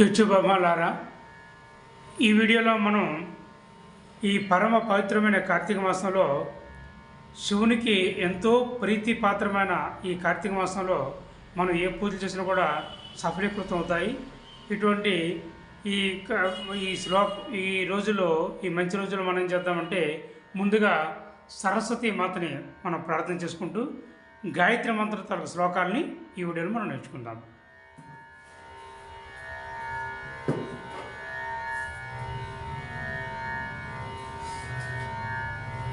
YouTube అమ్మాలారా ఈ వీడియోలో మనం ఈ పరమ పవిత్రమైన కార్తీక మాసంలో శివునికి ఎంతో ప్రీతిపాత్రమైన ఈ కార్తీక మాసంలో మనం ఏ పూజలు చేసినా కూడా సఫలీకృతం అవుతాయి. ఇటువంటి ఈ ఈ శ్లోక ఈ రోజులో ఈ మంచి రోజుల్లో మనం ఏం చేద్దామంటే ముందుగా సరస్వతి మాతని మనం ప్రార్థన చేసుకుంటూ గాయత్రి మంత్ర తరగ శ్లోకాలని ఈ వీడియోలో మనం నేర్చుకుందాం.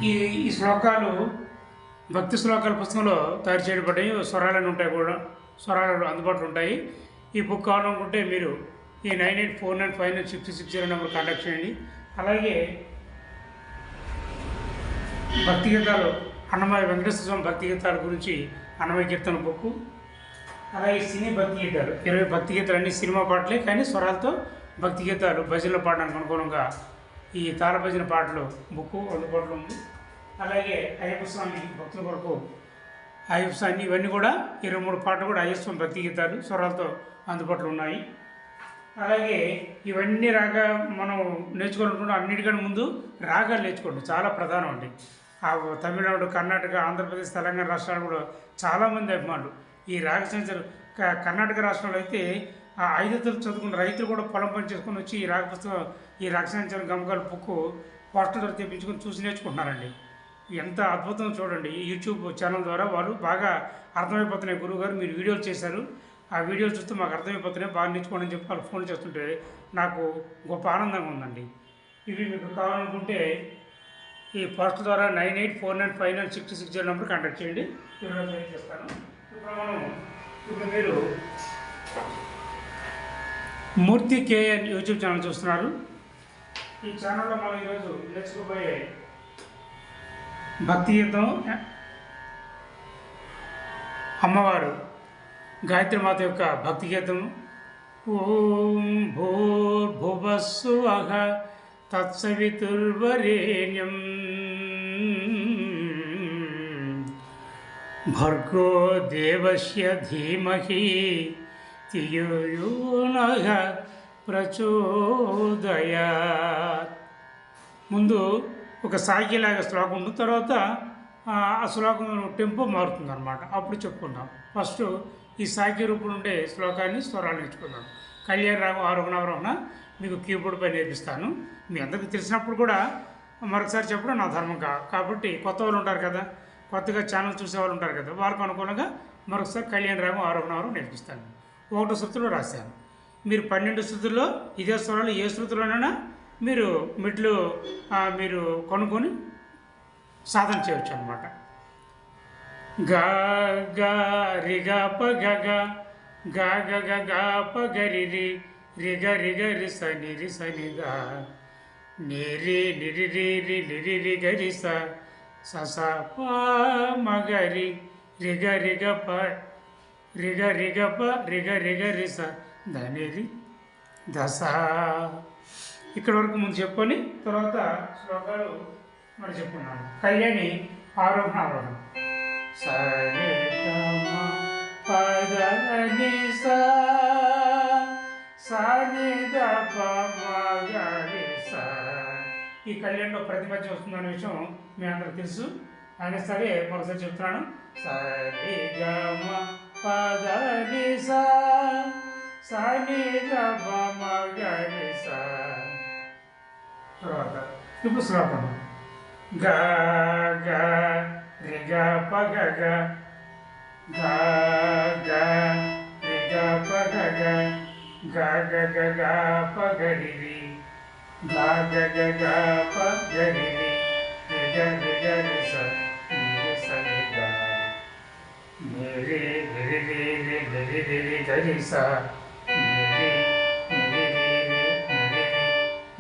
ఈ ఈ శ్లోకాలు భక్తి శ్లోకాల పుస్తకంలో తయారు చేయబడ్డాయి. స్వరాలను ఉంటాయి కూడా. స్వరాలు అందుబాటులో ఉంటాయి. ఈ బుక్ కావాలనుకుంటే మీరు ఈ nine eight four nine five nine six six zero number contact చేయండి. అలాగే భక్తి గీతాలు అన్నమయ్య వెంకటేశ్వర స్వామి భక్తి గీతాల గురించి అన్నమయ్య కీర్తన బుక్. అలాగే సినీ భక్తి గీతాలు. ఇరవై భక్తి గీతాలు అన్ని సినిమా పాటలే కానీ స్వరాలతో భక్తి గీతాలు భజనలు పాడడానికి అనుగుణంగా ఈ తారభజన పాటలు బుక్ అందుబాటులో ఉంది. అలాగే అయ్యప్ప స్వామి భక్తుల కొరకు అయ్యప్ప స్వామి ఇవన్నీ కూడా ఇరవై మూడు పాటలు కూడా అయ్యప్ప స్వామి భక్తి గీతాలు స్వరాలతో అందుబాటులో ఉన్నాయి. అలాగే ఇవన్నీ రాగా మనం నేర్చుకోవాలనుకుంటే అన్నిటికన్నా ముందు రాగాలు నేర్చుకోండి చాలా ప్రధానం అండి. ఆ తమిళనాడు కర్ణాటక ఆంధ్రప్రదేశ్ తెలంగాణ రాష్ట్రాలు కూడా చాలామంది అభిమానులు. ఈ రాగ క- కర్ణాటక రాష్ట్రంలో అయితే ఆ ఐదు చదువుకున్న రైతులు కూడా పొలం పని చేసుకుని వచ్చి ఈ రాగ పుస్తకం ఈ రక్షణ గమకాల బుక్ పోస్టర్ ద్వారా తెప్పించుకొని చూసి నేర్చుకుంటున్నారండి. ఎంత అద్భుతం చూడండి. ఈ యూట్యూబ్ ఛానల్ ద్వారా వాళ్ళు బాగా అర్థమైపోతున్నాయి. గురువు గారు మీరు వీడియోలు చేశారు. ఆ వీడియోలు చూస్తే మాకు అర్థమైపోతున్నాయి. బాగా నేర్చుకోండి అని చెప్పి వాళ్ళు ఫోన్ చేస్తుంటే నాకు గొప్ప ఆనందంగా ఉందండి. ఇవి మీకు కావాలనుకుంటే ఈ పోస్టర్ ద్వారా nine eight four nine five nine six six zero number contact చేయండి. చేస్తాను ఇప్పుడు మనం ఇప్పుడు మీరు మూర్తి కేఎన్ యూట్యూబ్ ఛానల్ చూస్తున్నారు. ఈ ఛానల్లో మనం ఈరోజు నేర్చుకోబోయే భక్తి గీతం అమ్మవారు గాయత్రి మాత యొక్క భక్తి గీతం. ఓం భూర్భువస్సు అహ తత్సవితుర్వరేణ్యం. భర్గో దేవస్య ధీమహి. తియోనః ప్రచోదయా ముందు ఒక సాగిలాగా శ్లోకం ఉంది తర్వాత ఆ శ్లోకం టెంపో మారుతుంది అనమాట అప్పుడు చెప్పుకుందాం. ఫస్ట్ ఈ సాకి రూపంలో ఉండే శ్లోకాన్ని స్వరాలు నేర్చుకుందాం. కళ్యాణ రాగం ఆరోహణ మీకు కీబోర్డ్ పై నేర్పిస్తాను. మీ అందరికీ తెలిసినప్పుడు కూడా మరొకసారి చెప్పడం నా ధర్మం కా కాబట్టి కొత్త వాళ్ళు ఉంటారు కదా కొత్తగా ఛానల్ చూసే వాళ్ళు ఉంటారు కదా వారికి అనుకూలంగా మరొకసారి కళ్యాణ రాగం ఆరోహణ నేర్పిస్తాను. ఒకటో శృతిలో రాశాను. మీరు పన్నెండు శృతుల్లో ఇదే స్వరాలు ఏ శృతులైనా మీరు మిడ్లు మీరు కొనుక్కొని సాధన చేయవచ్చు అనమాట గ ప గ గ. గ గ ప గరి రిగ రిగ ని ని నిరి నిరి రి రి రి ప మగరి రిగ రిగ ప. రిగ రిగ ప రిగ రిగ రిస. ధనిరి దశ ఇక్కడ వరకు ముందు చెప్పుకొని తర్వాత శ్లోకాలు మరి చెప్పుకున్నాను. కళ్యాణి ఆరోహణ ఆరోహణ సరే పద నిసా ఈ కళ్యాణ్లో ప్రతిపత్యం వస్తుందనే విషయం మీ అందరికి తెలుసు. అయినా సరే మరొకసారి చెప్తున్నాను. సరిగమ పద నిస సని గమ గని స తర్వాత ఇప్పుడు శ్రాపణ గ గ రిగ పగ గ గ గ రిగ పగ గ గ గ గ గ పగరి గ గ గ గ పగరి రిగ రిగ రిస Dan ini sa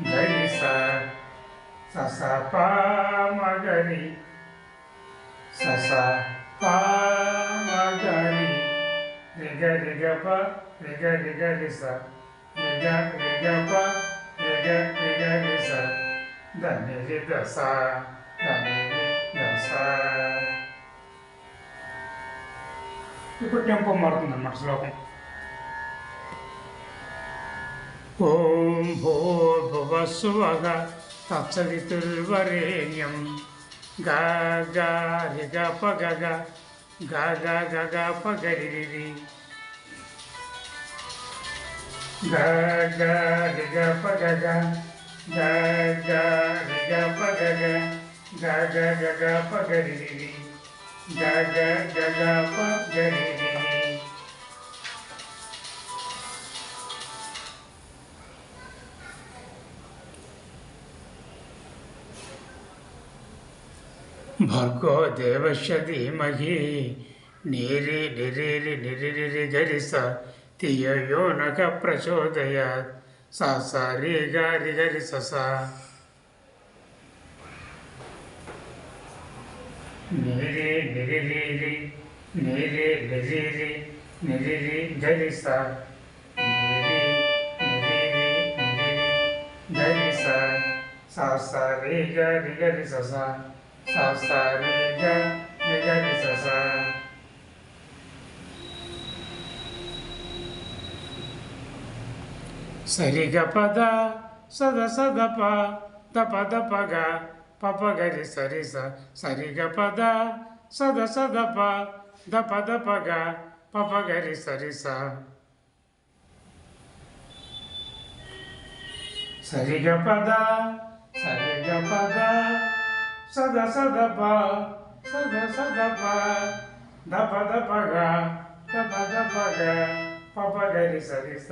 dan ini pa magari pa magari pa pa da da sa da da sa ఇప్పుడు టెంపో మారుతుంది అన్నమాట శ్లోకం. ఓం భూర్భువస్సువగ తత్సవితుర్వరేణ్యం. గా గా రి గ ప గ గ. గా గా గ గ ప గ రి గా గా రి గ ప గ గా. గా రి. గ ప గ భర్గో దేవశ ధీమహి నీరి నిరిరి నిరిరి గరిస తియయో నక ప్రచోదయాత్ సా సరి గారి గరి ససా గరి స సా నిరి నిరిరి నిరి నిరిరి నిరిరి గరి స నిరి నిరిరి నిరిరి గరి స సా సా రి గారి గరి స సా సా సా రి గ రి గరి స సా సరిగ పద సద సద ప దప దప గ పప గరి సరి స సరిగ పద సద సద ప ద దప గ పప గరి సరి స. సరిగ పద సరిగ పద సద సద ప సద సద ప ద దప గ ద దప గ పప గరి సరి స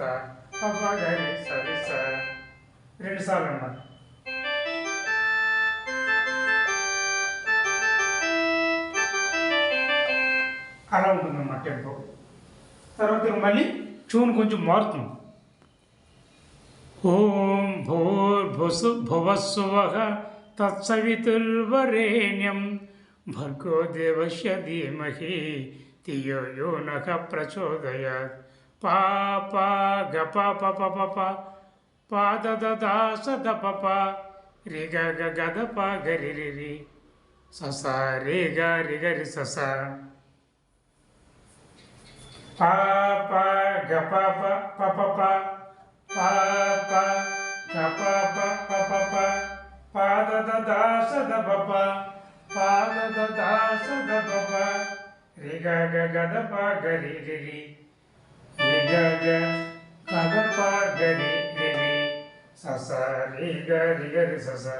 పప గరి సరి స. రెండు సార్లు అన్నమాట అలా ఉంటుందన్నమాట టెంపో తర్వాత మళ్ళీ ట్యూన్ కొంచెం మారుతుంది. ఓం భోర్భుసు భువస్సువ తత్సవితుర్వరేణ్యం భర్గో దేవస్య ధీమహి తియో యో నఖ ప్రచోదయాత్ పాప గప పప పప పాదదా సద పప రి గ గ గద ప గరి రి రి సస రే గ రి pa pa ga pa pa pa pa pa. Pa pa ga pa pa pa pa pa. Pa da da da sa da pa pa. Pa da da da sa da pa pa. Re ga ga ga da pa ga re re re re ga ga ga da pa ga re re re sa sa re ga re ga re sa sa.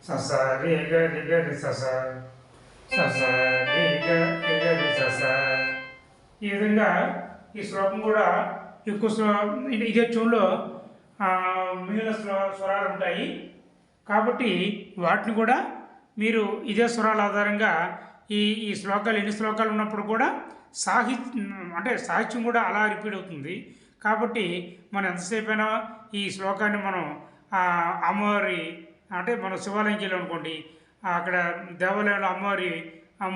Sa sa re ga re ga re sa sa. Sa sa re ga re ga re sa sa. ఈ విధంగా ఈ శ్లోకం కూడా ఎక్కువ శ్లో ఇదే ట్యూన్లో మిగిలిన స్వరాలు ఉంటాయి. కాబట్టి వాటిని కూడా మీరు ఇదే స్వరాల ఆధారంగా ఈ ఈ శ్లోకాలు ఎన్ని శ్లోకాలు ఉన్నప్పుడు కూడా సాహిత్యం అంటే సాహిత్యం కూడా అలా రిపీట్ అవుతుంది. కాబట్టి మనం ఎంతసేపు అయినా ఈ శ్లోకాన్ని మనం అమ్మవారి అంటే మనం శివాలయంకి వెళ్ళాం అనుకోండి అక్కడ దేవాలయంలో అమ్మవారి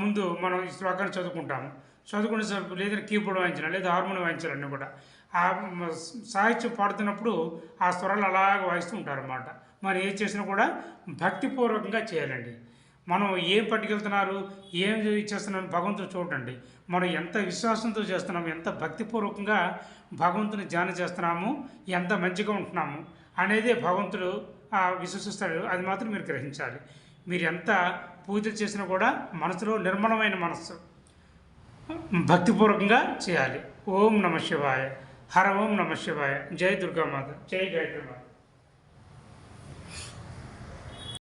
ముందు మనం ఈ శ్లోకాన్ని చదువుకుంటాము. చదువుకునే స- లేదా కీబోర్డ్ వాయించాలి లేదా హార్మోనియం వాయించాలన్నీ కూడా. ఆ సాహిత్యం పాడుతున్నప్పుడు ఆ స్వరాలు అలాగ వాయిస్తూ ఉంటారన్నమాట. మనం ఏం చేసినా కూడా భక్తిపూర్వకంగా చేయాలండి. మనం ఏం పట్టుకెళ్తున్నారు ఏం చేస్తున్నాం భగవంతుడు చూడండి. మనం ఎంత విశ్వాసంతో చేస్తున్నాము ఎంత భక్తిపూర్వకంగా భగవంతుని ధ్యానం చేస్తున్నాము ఎంత మంచిగా ఉంటున్నాము అనేది భగవంతుడు ఆ, విశ్వసిస్తాడు. అది మాత్రం మీరు గ్రహించాలి. మీరు ఎంత పూజలు చేసినా కూడా మనసులో నిర్మలమైన మనస్సు. భక్తిపూర్వకంగా చేయాలి. ఓం నమ శివాయ. హర ఓం నమ శివాయ. జై దుర్గామాత. జై గాయత్రి మాత